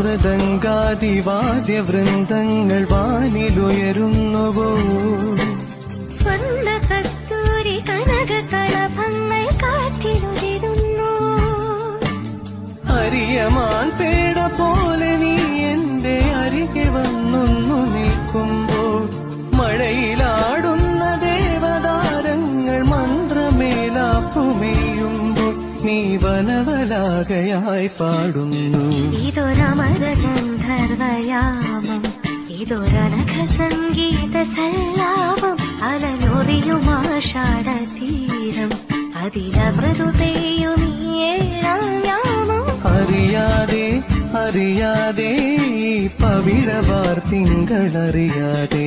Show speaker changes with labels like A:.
A: മൃദംഗാതിവാദ്യ വൃന്ദങ്ങൾ വാനിലുയരുന്നുവോ
B: ഹരിയമാൻ കസ്തൂരി
A: അരിയമാൻ പേട പോലെ നീ വനവലാകയായി പാടുന്നു.
B: ഇതൊരമര ഗന്ധർവയാമം ഇതൊരനഘ സംഗീത സല്ലാപം അലനൊറിയുമാഷാഢ തീരം അതിലമൃദു പെയ്യും
A: അറിയാതെ അറിയാതെ പവിഴവാർ തിങ്കളറിയാതെ.